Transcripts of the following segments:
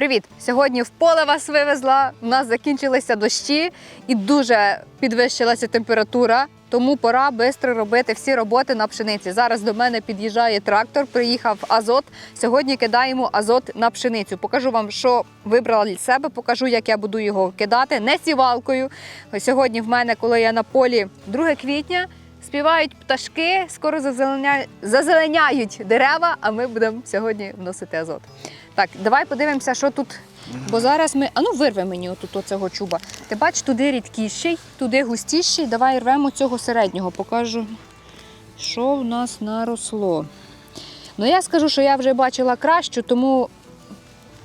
Привіт! Сьогодні в поле вас вивезла. У нас закінчилися дощі і дуже підвищилася температура. Тому пора швидко робити всі роботи на пшениці. Зараз до мене під'їжджає трактор, приїхав азот. Сьогодні кидаємо азот на пшеницю. Покажу вам, що вибрала для себе. Покажу, як я буду його кидати, не сівалкою. Сьогодні в мене, коли я на полі 2 квітня, співають пташки, скоро зазеленя- зазеленяють дерева, а ми будемо сьогодні вносити азот. Так, давай подивимося, що тут. Бо зараз ми. А ну вирви мені отут оцього чуба. Ти бачиш, туди рідкіший, туди густіший. Давай рвемо цього середнього, покажу, що в нас наросло. Ну я скажу, що я вже бачила кращу, тому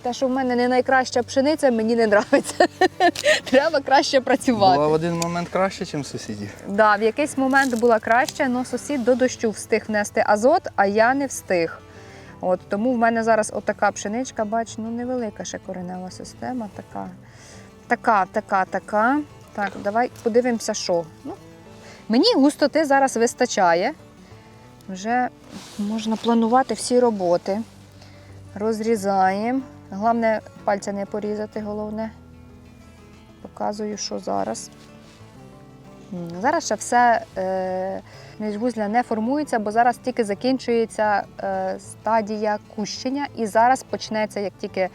те, що в мене не найкраща пшениця, мені не подобається. Треба краще працювати. Була в один момент краще, ніж сусідів. Да, в якийсь момент була краще, але сусід до дощу встиг внести азот, а я не встиг. От, тому в мене зараз отака пшеничка, бач, ну невелика ще коренева система. Така, така, така, така. Так, давай подивимося, що. Ну, мені густоти зараз вистачає. Вже можна планувати всі роботи. Розрізаємо. Головне, пальця не порізати, головне. Показую, що зараз. Зараз ще все е, міжвузля не формується, бо зараз тільки закінчується е, стадія кущення, і зараз почнеться, як тільки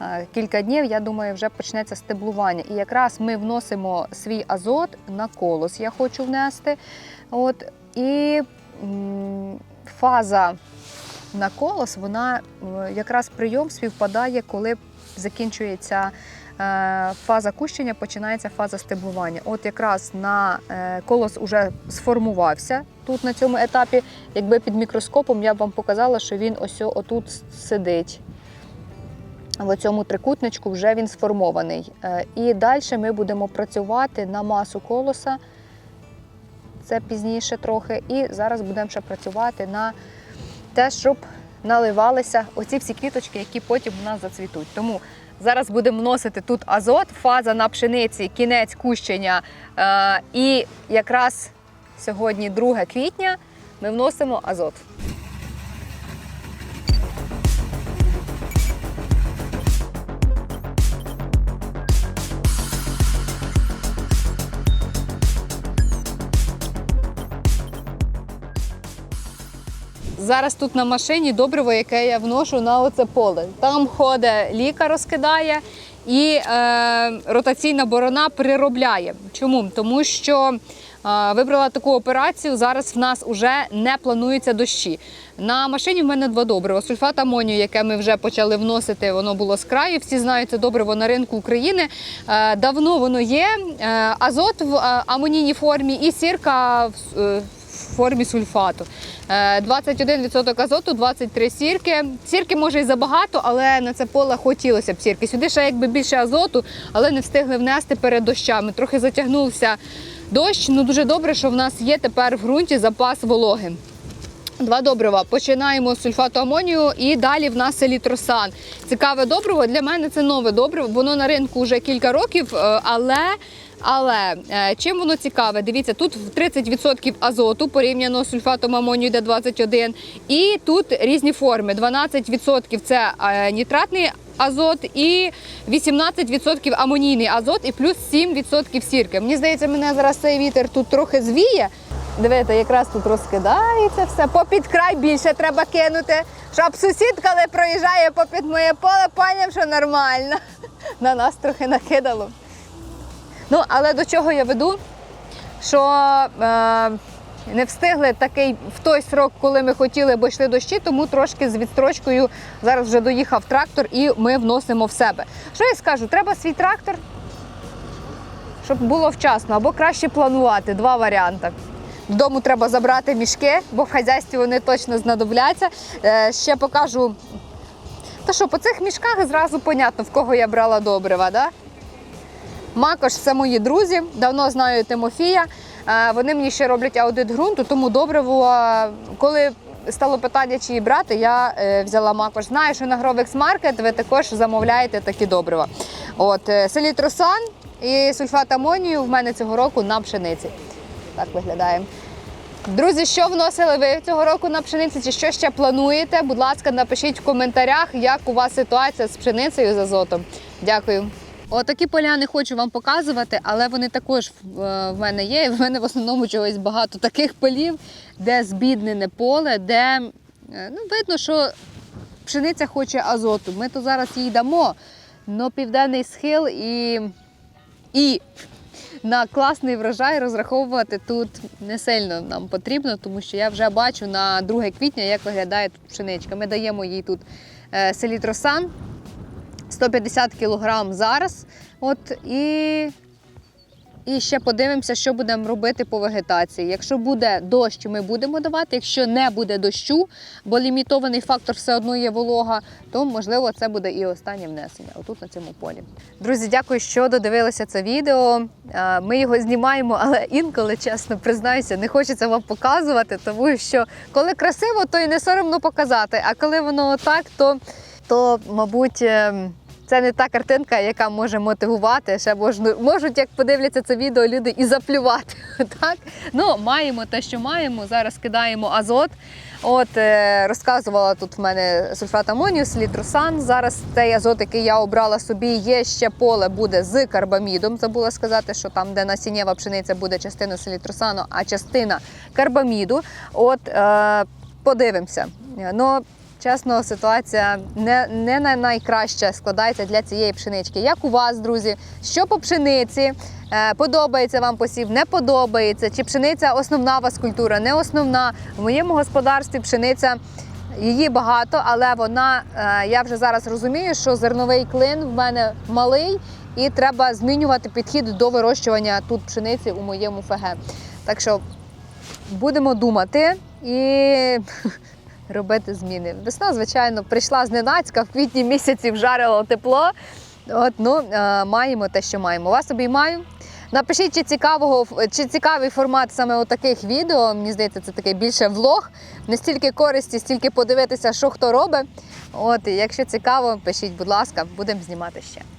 е, кілька днів, я думаю, вже почнеться стеблування. І якраз ми вносимо свій азот на колос. Я хочу внести. От, і фаза на колос, вона якраз прийом співпадає, коли закінчується фаза кущення, починається фаза стеблування. От якраз на е, колос вже сформувався тут на цьому етапі. Якби під мікроскопом я б вам показала, що він ось отут сидить. В цьому трикутничку вже він сформований. Е, І далі ми будемо працювати на масу колоса. Це пізніше трохи. І зараз будемо ще працювати на те, щоб наливалися оці всі квіточки, які потім у нас зацвітуть. Тому зараз будемо вносити тут азот, фаза на пшениці, кінець кущення. Е, і якраз сьогодні 2 квітня ми вносимо азот. Зараз тут на машині добриво, яке я вношу на оце поле. Там ходить ліка, розкидає і е, ротаційна борона приробляє. Чому? Тому що е, вибрала таку операцію. Зараз в нас вже не плануються дощі. На машині в мене два добрива. Сульфат амонію, яке ми вже почали вносити, воно було з краю. Всі знають це добриво на ринку України. Е, давно воно є. Е, азот в е, амонійній формі і сірка в, в формі сульфату. Е, 21% азоту, 23 сірки. Сірки може і забагато, але на це поле хотілося б сірки. Сюди ще якби більше азоту, але не встигли внести перед дощами. Трохи затягнувся дощ. Ну дуже добре, що в нас є тепер в ґрунті запас вологи. Два добрива. Починаємо з сульфату амонію і далі в нас елітросан. Цікаве добриво. Для мене це нове добриво. Воно на ринку вже кілька років, е, але. Але е, чим воно цікаве? Дивіться, тут в 30% азоту порівняно з сульфатом амонію йде 21. І тут різні форми. 12% це е, нітратний азот і 18% амонійний азот і плюс 7% сірки. Мені здається, мене зараз цей вітер тут трохи звіє. Дивіться, якраз тут розкидається все. Попід край більше треба кинути, щоб сусід, коли проїжджає попід моє поле, поняв, що нормально. На нас трохи накидало. Ну, але до чого я веду? Що е, не встигли такий в той срок, коли ми хотіли, бо йшли дощі, тому трошки з відстрочкою зараз вже доїхав трактор і ми вносимо в себе. Що я скажу? Треба свій трактор, щоб було вчасно, або краще планувати. Два варіанти. Додому треба забрати мішки, бо в хазяйстві вони точно знадобляться. Е, ще покажу. Та що, по цих мішках зразу понятно, в кого я брала добрива. Да? Макош це мої друзі, давно знаю Тимофія. Е, Вони мені ще роблять аудит ґрунту, тому добриво, коли стало питання, чи її брати, я е, взяла Макош. Знаю, що на Гровекс Маркет ви також замовляєте такі добрива. От, е, селітросан і сульфат амонію в мене цього року на пшениці. Так виглядає. Друзі, що вносили ви цього року на пшениці, чи що ще плануєте? Будь ласка, напишіть в коментарях, як у вас ситуація з пшеницею з азотом. Дякую. Отакі поля не хочу вам показувати, але вони також в е, мене є. І в мене в основному чогось багато таких полів, де збіднене поле, де е, ну, видно, що пшениця хоче азоту. Ми то зараз їй дамо, але південний схил і, і на класний врожай розраховувати тут не сильно нам потрібно, тому що я вже бачу на 2 квітня, як виглядає тут пшеничка. Ми даємо їй тут е, селітросан 150 кг зараз. От, і, і ще подивимося, що будемо робити по вегетації. Якщо буде дощ, ми будемо давати. Якщо не буде дощу, бо лімітований фактор все одно є волога, то можливо це буде і останнє внесення отут на цьому полі. Друзі, дякую, що додивилися це відео. Ми його знімаємо, але інколи, чесно признаюся, не хочеться вам показувати, тому що коли красиво, то і не соромно показати. А коли воно отак, то, то мабуть. ем, Це не та картинка, яка може мотивувати. Ще можуть, як подивляться це відео, люди і заплювати. Так? Ну, маємо те, що маємо. Зараз кидаємо азот. От е, розказувала тут в мене сульфат амонію, літросан. Зараз цей азот, який я обрала собі, є ще поле буде з карбамідом. Забула сказати, що там, де насіннєва пшениця, буде частина селітросану, а частина карбаміду. От е, подивимося. Ну, Чесно, ситуація не, не на найкраща складається для цієї пшенички. Як у вас, друзі? Що по пшениці? Е, подобається вам посів, не подобається? Чи пшениця основна у вас культура, не основна? В моєму господарстві пшениця її багато, але вона, е, я вже зараз розумію, що зерновий клин в мене малий, і треба змінювати підхід до вирощування тут пшениці у моєму ФГ. Так що будемо думати і робити зміни. Весна, звичайно, прийшла зненацька, в квітні місяці вжарило тепло. От, ну, е, маємо те, що маємо. Вас обіймаю. Напишіть, чи, цікавого, чи цікавий формат саме у таких відео. Мені здається, це такий більше влог. Не стільки користі, стільки подивитися, що хто робить. От, якщо цікаво, пишіть, будь ласка, будемо знімати ще.